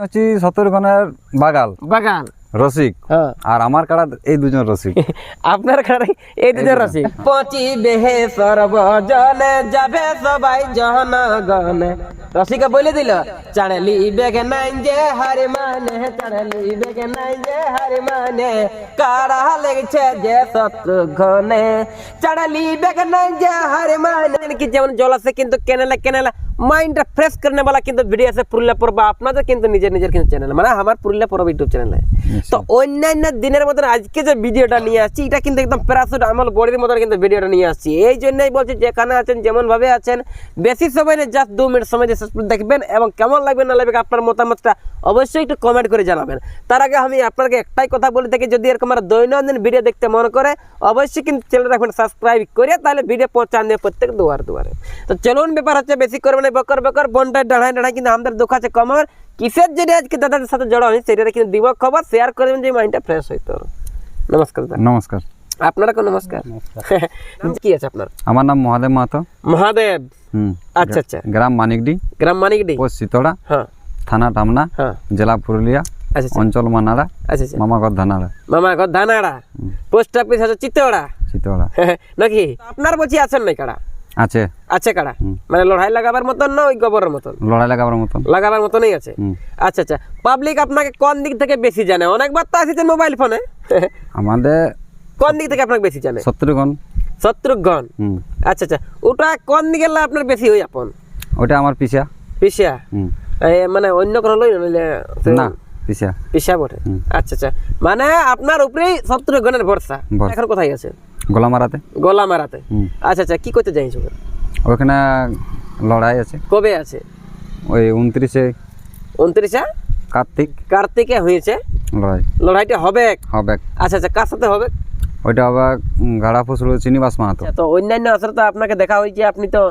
হচ্ছে শত্রুঘ্নের বাগাল। বাগান রসিক। হ্যাঁ। আর আমার কাড়া এই দুজন রসিক। আপনার কারে এই দুজন রসিক। পচি বেহে সর্বজনে যাবে সবাই জনগণে। রসিকা বলে দিল চাড়লি বেগ নাই যে হারে মানে চাড়লি বেগ নাই যে হারে মানে। কারা লেগেছে যে শত্রু ঘনে। চাড়লি বেগ নাই যে হারে মানে। কি যেমন জল আছে কিন্তু কেনেলা কেনেলা মাইন্ডটা ফ্রেশ করনে वाला কিন্তু ভিডিও আছে পুরুলিয়া পর্ব আপনাদের কিন্তু নিজের নিজের কিন্তু চ্যানেল মানে আমার পুরুলিয়া পর্ব ইউটিউব চ্যানেলে তো অন্যান্য দিনের মতন আজকে যে ভিডিওটা নিয়ে আসছি এটা কিন্তু একদম প্যারাসুট আমল বডির মতন কিন্তু ভিডিওটা নিয়ে আসছি। এই জন্যই বলছি যেখানে আছেন যেমন ভাবে আছেন বেশি সময় নেই জাস্ট দু মিনিট সময় শেষ দেখবেন এবং কেমন লাগবে না লাগবে আপনার মতামতটা অবশ্যই একটু কমেন্ট করে জানাবেন। তার আগে আমি আপনাকে একটাই কথা বলে থাকি যদি এরকম আর দৈনন্দিন ভিডিও দেখতে মন করে অবশ্যই কিন্তু চ্যানেল রাখবেন সাবস্ক্রাইব করে তাহলে ভিডিও পৌঁছান দেবে প্রত্যেক দুয়ার দুয়ারে। তো চলুন ব্যাপার হচ্ছে বেশি করবে না বকর বকর বনটা ডাঢ়াই ডাঢ়াই কিন্তু আমাদের দুঃখ আছে কমর। কিসের জন্য আজকে দাদাদের সাথে জড়ো হয় সেটা কিন্তু দিব খবর শেয়ার করে দেবেন যে মাইন্ডটা ফ্রেশ হইতো। নমস্কার দাদা। নমস্কার। আপনারা কোন নমস্কার? কি আছে আপনার? আমার নাম মহাদেব মাহাতো। মহাদেব? আচ্ছা আচ্ছা। গ্রাম মানিকডি। গ্রাম মানিকডি? পোস্ট শীতড়া হ্যাঁ। থানা টামনা হ্যাঁ। জেলা পুরুলিয়া। আচ্ছা আচ্ছা। অঞ্চল মানাড়া আচ্ছা মামাগড় ধানাড়া মামা ঘর ধানাড়া পোস্ট অফিস আছে চিত্তোড়া শীতড়া নাকি? আপনার বলছি আছেন নাই কাড়া আছে। আছে কাড়া মানে লড়াই লাগাবার মতন না ওই গোবরের মতন? লড়াই লাগাবার মতন। লাগাবার মতনই আছে? আচ্ছা আচ্ছা। পাবলিক আপনাকে কোন দিক থেকে বেশি জানে? অনেকবার তো আসেছেন মোবাইল ফোনে। আমাদের কোন দিক থেকে আপনাকে বেশি জানে? শত্রুঘ্ন। শত্রুঘ্ন। আচ্ছা আচ্ছা। ওটা কোন দিকে আপনার বেশি হই আপন? ওটা আমার পিসা পিসা মানে অন্য কোনো লই না পিসা পিসা বটে। আচ্ছা আচ্ছা। মানে আপনার উপরেই শত্রুঘ্নের ভরসা। ভরসা। এখন কোথায় আছে? গোলা মারাতে গলা মারাতে আচ্ছা আচ্ছা কি করতে চাইছো ওখানে? লড়াই আছে। কবে আছে? ওই উনত্রিশে উনত্রিশে? কার্তিক। কার্তিকে হয়েছে? লড়াই। লড়াইটা হবে? হবে। আচ্ছা আচ্ছা কার সাথে হবে? ওইটা আবার গাড়া ফসল চিনিবাস মাহাতো। আচ্ছা, তো অন্যান্য আসলে তো আপনাকে দেখা হয়েছে আপনি তো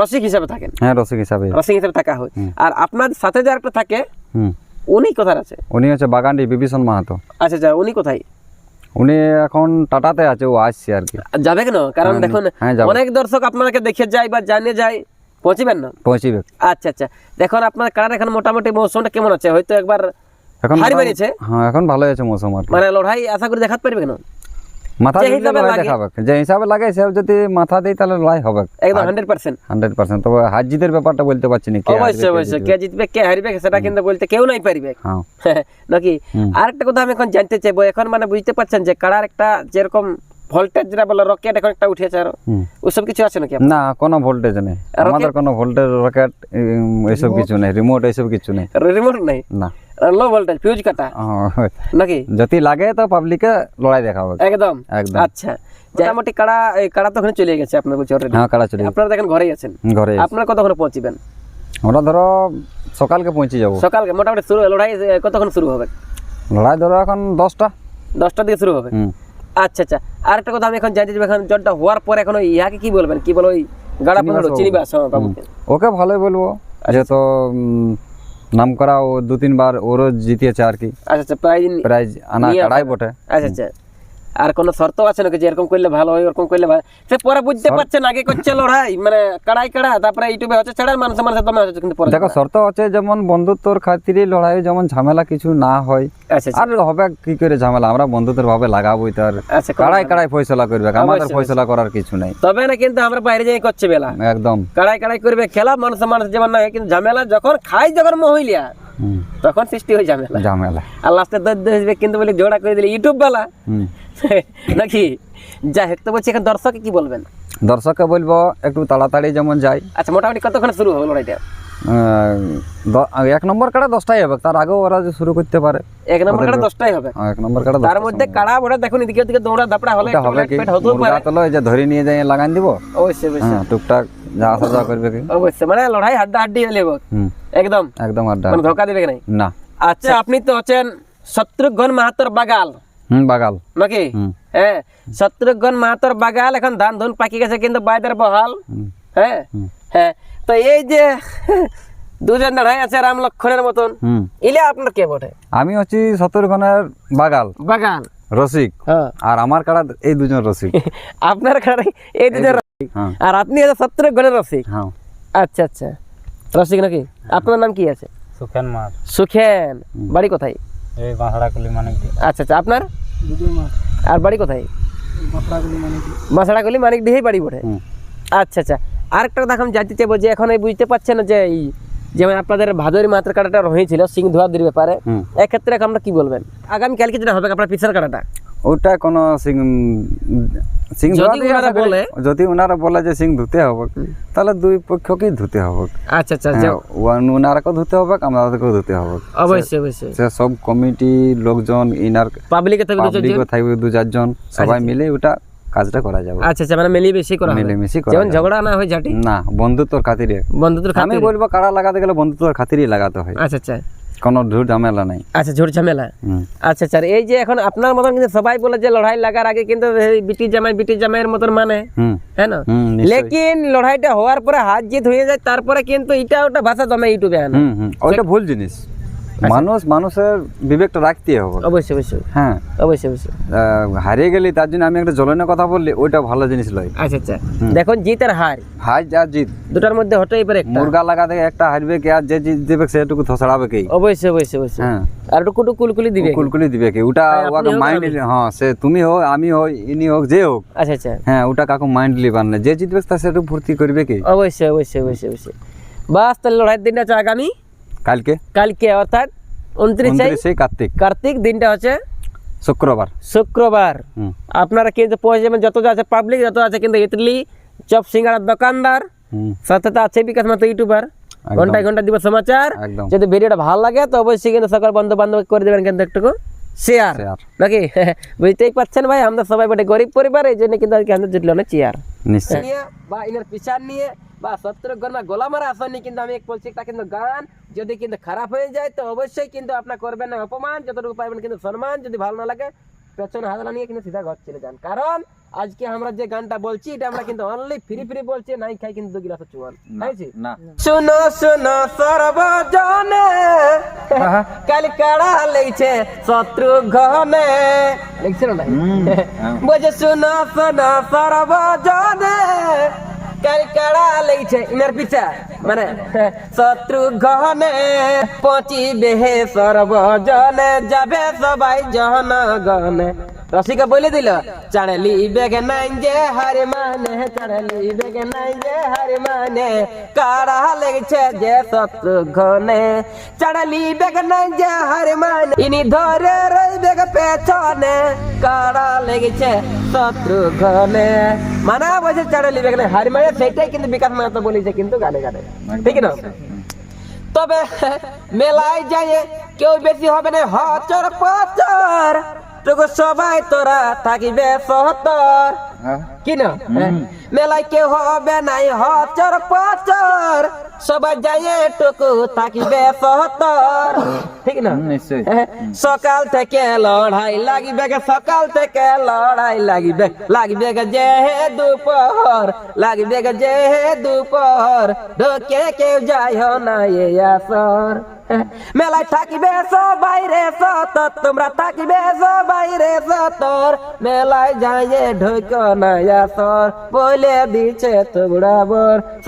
রসিক হিসাবে থাকেন। হ্যাঁ রসিক হিসাবে। রসিক হিসাবে থাকা হয়। আর আপনার সাথে যে একটা থাকে হুম। উনি কোথায় আছে? উনি হচ্ছে বাগানটি বিভীষণ মাহাতো। আচ্ছা আচ্ছা উনি কোথায়? উনি এখন টাটাতে আছে ও আসছে আর কি। যাবে কেন? কারণ দেখুন হ্যাঁ, অনেক দর্শক আপনাকে দেখে যায় বা জানে যায় পৌঁছিবেন না? পৌঁছিবে। আচ্ছা আচ্ছা। দেখুন আপনার কারণ এখন মোটামুটি মৌসুমটা কেমন আছে? হয়তো একবার এখন হারি বেরিয়েছে। হ্যাঁ এখন ভালো আছে মৌসুম আর মানে লড়াই আশা করি দেখাতে পারবে কেন? মাথা যে হিসাবে লাগে। যে হিসাবে লাগে সে যদি মাথা দেয় তাহলে লড়াই হবে। একদম তবে হার জিতের ব্যাপারটা বলতে পারছি না কে অবশ্যই কে অবশ্যই। জিতবে। কে জিতবে কে হারবে সেটা কিন্তু বলতে কেউ নাই পারবে। হ্যাঁ। নাকি? আরেকটা কথা আমি এখন জানতে চাইব এখন মানে বুঝতে পারছেন যে কাড়ার একটা যেরকম ভোল্টেজ যেটা বলে রকেট এখন একটা উঠেছে আরও। ওসব কিছু আছে নাকি না কোনো ভোল্টেজ নেই। আমাদের কোনো ভোল্টেজ রকেট এইসব কিছু নেই রিমোট এইসব কিছু নেই। রিমোট নাই? না। লো ভোল্টেজ ফিউজ কাটা নাকি? যদি লাগে তো পাবলিকে লড়াই দেখাবে। একদম? একদম। আচ্ছা। মোটামুটি কাড়া এই কাড়া তো ওখানে চলে গেছে আপনার বলছি already। হ্যাঁ কাড়া চলে আপনারা দেখেন ঘরেই আছেন। ঘরে আপনারা কতক্ষণ পৌঁছিবেন? আমরা ধরো সকালকে পৌঁছে যাব। সকালকে মোটামুটি শুরু লড়াই কতক্ষণ শুরু হবে? লড়াই ধরো এখন দশটা। দশটার দিকে শুরু হবে। হুম। আচ্ছা আচ্ছা। আর একটা কথা আমি এখন জানতে চাইব এখন জলটা হওয়ার পর এখন ওই ইহাকে কি বলবেন? কি বলব ওই গাড়া পনেরো চিনিবাস হ্যাঁ ওকে ভালোই বলব। যেহেতু নাম করা ও দু তিনবার ওরও জিতিয়েছে আর কি। আচ্ছা আচ্ছা প্রাইজ প্রাইজ আনা কাড়াই বটে। আচ্ছা আচ্ছা। আর কোনো শর্ত আছে নাকি যে এরকম করলে ভালো হয় ওরকম করলে ভালো সে পরে বুঝতে পারছেন আগে করছে লড়াই মানে কাড়াই কাড়া তারপরে ইউটিউবে হচ্ছে ছাড়া মানুষ মানুষের দমে হচ্ছে কিন্তু দেখো শর্ত আছে যেমন বন্ধুত্বর খাতিরে লড়াই যেমন ঝামেলা কিছু না হয় আচ্ছা আচ্ছা। আর হবে কি করে ঝামেলা? আমরা বন্ধুত্বের ভাবে লাগাবোই তো আর। আচ্ছা কাড়াই কাড়াই ফয়সলা করবে আমাদের ফয়সলা করার কিছু নাই। তবে না কিন্তু আমরা বাইরে যাই করছে বেলা। একদম। কাড়াই কাড়াই করবে খেলা মানুষ মানুষ যেমন না কিন্তু ঝামেলা যখন খাই যখন মহিলা তখন সৃষ্টি হয়ে ঝামেলা। ঝামেলা। আর লাস্টে হইবে কিন্তু বলে জোড়া করে দিলে ইউটিউব বেলা। নাকি? যাই হোক তো বলছি এখন দর্শকে কি বলবেন? দর্শককে বলব একটু তাড়াতাড়ি যেমন যাই আচ্ছা মোটামুটি কতক্ষণ শুরু হবে লড়াইটা? এক নম্বর কাড়া দশটাই হবে তার আগেও ওরা যে শুরু করতে পারে। এক নম্বর কাটা দশটাই হবে। এক নম্বর কাড়া তার মধ্যে কাড়া দেখুন এদিকে ওদিকে দৌড়া দাপড়া হলে হবে কি? পেট মুরগা তো লয় যে ধরে নিয়ে যাই লাগান দিব? অবশ্যই অবশ্যই। হ্যাঁ টুকটাক যা আসা যাওয়া করবে কি? অবশ্যই মানে লড়াই হাড্ডা হাড্ডি হলে একদম। একদম আড্ডা মানে ধোকা দিবে কি না। আচ্ছা আপনি তো হচ্ছেন শত্রুঘ্ন মাহাতর বাগাল। বাগাল। নাকি? হ্যাঁ শত্রুঘ্ন মাহাতর বাগাল এখন ধান ধুন পাকি গেছে কিন্তু বাইদের বহাল। হ্যাঁ হ্যাঁ তো এই যে দুজন দাঁড়াই আছে রাম লক্ষণের মতন ইলে আপনার কে বটে? আমি হচ্ছি শত্রুঘ্নের বাগাল। বাগান রসিক। হ্যাঁ। আর আমার কাড়া এই দুজন রসিক। আপনার কাছে এই দুজন রসিক। হ্যাঁ। আর আপনি আছে শত্রুঘ্নের রসিক। হ্যাঁ। আচ্ছা আচ্ছা। রসিক নাকি? আপনার নাম কি আছে? সুখেন মাঠ সুখেন। বাড়ি কোথায়? এই বাঁশড়াকুলি মানে আচ্ছা আচ্ছা। আপনার? আর বাড়ি কোথায়? বাঁশড়াগুলি মানিক দিয়েই বাড়ি বটে? আচ্ছা আচ্ছা। আরেকটা কথা আমি জানতে চাইব যে এখন এই বুঝতে পারছেন যে এই যেমন আপনাদের ভাদরি মাত্রা কাটাটা রয়েছিল সিং ধোয়াদির ব্যাপারে। এক্ষেত্রে আমরা কি বলবেন? আগামী কালকে যেটা হবে আপনার পিছার কাটাটা? ওটা কোনো সিং সিং যদি ধোয়া দিয়ে ওনারা আশা করি- বলে? যদি ওনারা বলে যে সিং ধুতে হবে তাহলে দুই পক্ষকেই ধুতে হবে। আচ্ছা আচ্ছা হ্যাঁ, ওনারাকেও ধুতে হবে আমাদেরকেও ধুতে হবে। অবশ্যই অবশ্যই। সে সব কমিটি লোকজন ইনার পাবলিকে থাকবে দু চারজন। থাকবে দু চারজন সবাই মিলে ওটা কাজটা করা যাবে। আচ্ছা আচ্ছা মানে করা হবে। মিলেমিশে করা যেমন ঝগড়া না হয় ঝাঁটি? না বন্ধুত্বর খাতিরে। বন্ধুত্বের আমি বলব কারা লাগাতে গেলে বন্ধুত্বর খাতিরই লাগাতে হয়। আচ্ছা আচ্ছা। কোনো ঝুট ঝামেলা নাই। আচ্ছা ঝুট ঝামেলা। আচ্ছা স্যার এই যে এখন আপনার মতন কিন্তু সবাই বলে যে লড়াই লাগার আগে কিন্তু বিটি জামাই বিটি জামাইয়ের মতন মানে। হ্যাঁ না? লেকিন লড়াইটা হওয়ার পরে হাত জিত হয়ে যায় তারপরে কিন্তু এটা ওটা ভাষা জমে ইউটিউবে আনে। ওইটা ভুল জিনিস। মানুষ মানুষের বিবেকটা রাখতে হবে। অবশ্যই অবশ্যই। হ্যাঁ। অবশ্যই অবশ্যই। হারিয়ে গেলি তার জন্য আমি একটা জ্বলনের কথা বললি ওইটা ভালো জিনিস লয়। আচ্ছা আচ্ছা। দেখুন জিত আর হার হার আর জিত দুটার মধ্যে হতেই পারে একটা। মুরগা লাগাতে একটা হারবে কে আর যে জিত দেবে সেটুকু থসড়াবে কে? অবশ্যই অবশ্যই অবশ্যই। হ্যাঁ। আর একটু কুটু কুলকুলি দিবে কুলকুলি দিবে কি? ওটা ওকে মাইন্ড। হ্যাঁ সে তুমি হোক আমি হোক ইনি হোক যে হোক। আচ্ছা আচ্ছা। হ্যাঁ ওটা কাকু মাইন্ড লিবার না যে জিতবে তা সেটুকু ফুর্তি করবে কি? অবশ্যই অবশ্যই অবশ্যই অবশ্যই। বাস তাহলে লড়াইয়ের দিনটা আগামী। কালকে? কালকে অর্থাৎ উনত্রিশে কার্তিক। কার্তিক দিনটা হচ্ছে শুক্রবার। শুক্রবার। আপনারা কিন্তু পৌঁছে যাবেন যত আছে পাবলিক যত আছে কিন্তু ইটলি চপ সিঙ্গারার দোকানদার সাথে তো আছে বিকাশ মাত্র ইউটিউবার ঘন্টায় ঘণ্টা দিব সমাচার। যদি ভিডিওটা ভালো লাগে তো অবশ্যই কিন্তু সকল বন্ধু বান্ধব করে দেবেন কিন্তু একটুকু। শেয়ার নাকি? বুঝতেই পারছেন ভাই আমরা সবাই বটে গরিব পরিবার এই জন্য কিন্তু আজকে আমাদের জুটলো না চেয়ার। নিয়ে বা ইনার পিছার নিয়ে বা শত্রুঘ্ন গোলা মারা আসনি কিন্তু আমি বলছি একটা কিন্তু গান যদি কিন্তু খারাপ হয়ে যায় তো অবশ্যই কিন্তু আপনার করবেন না অপমান যতটুকু পাইবেন কিন্তু সম্মান যদি ভালো না লাগে পেছনে হাতলা নিয়ে কিন্তু সিধা ঘর চলে যান কারণ আজকে আমরা যে গানটা বলছি এটা আমরা কিন্তু অনলি ফ্রি ফ্রি বলছি নাই খাই কিন্তু দু গিলাস চুয়ান। শুনো শুনো সর্বজনে কাল কাড়া লেগছে শত্রু ঘনে লিখছিল না বুঝে শুনো শুনো সর্বজনে কাল কাড়া লেগছে ইনার পিছা মানে শত্রু ঘনে পচি বেহে সর্বজনে যাবে সবাই জন গনে রসিকা বলে দিল চাড়লি বেগে নাই যে, হারে মানে চাড়লি বেগে নাই যে, হারে মানে কাড়া লেগেছে যে শত্রু ঘনে। চাড়লি বেগে নাই যে, হারে মানে ইনি ধরে রই বেগ পেছনে। কাড়া লেগেছে শত্রু ঘনে। মানা বসে চাড়লি বেগে নাই, হারে মানে সেটাই কিন্তু বিকাশ মাহাতো বলেছে কিন্তু গানে গানে। ঠিক না? তবে মেলায় যায় কেউ বেশি হবে না, হচর পচর। তোকে সবাই তোরা থাকিবে সহতর। কি না? মেলায় কেউ হবে নাই হচর পচর। সবাই যায় টুকু থাকিবে সহতর। ঠিক না? হ্যাঁ, সকাল থেকে লড়াই লাগিবে সকাল থেকে লড়াই লাগিবে। লাগিবে যে হে দুপহর। লাগিবে গে যে হে দুপহর। ঢোকে কেউ যায় না এ আসর। হ্যাঁ, মেলায় থাকিবে সবাই রে সতর তোমরা থাকিবে সবাইরে সতর। মেলায় যায় ঢোক না আসর বলে দিছে তোমরা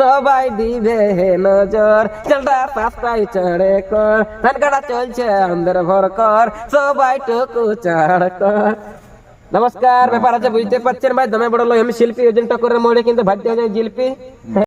সবাই দিবে হে নজর। চলটা পাঁচটাই চড়ে কর, ধান কাটা চলছে আমাদের ভর কর, সবাই টুকু চাড় কর। নমস্কার, ব্যাপার আছে, বুঝতে পারছেন ভাই, দমে বড় লোক, আমি শিল্পী এজেন্ট করে মোড়ে কিন্তু ভাবতে হয় জিলপি।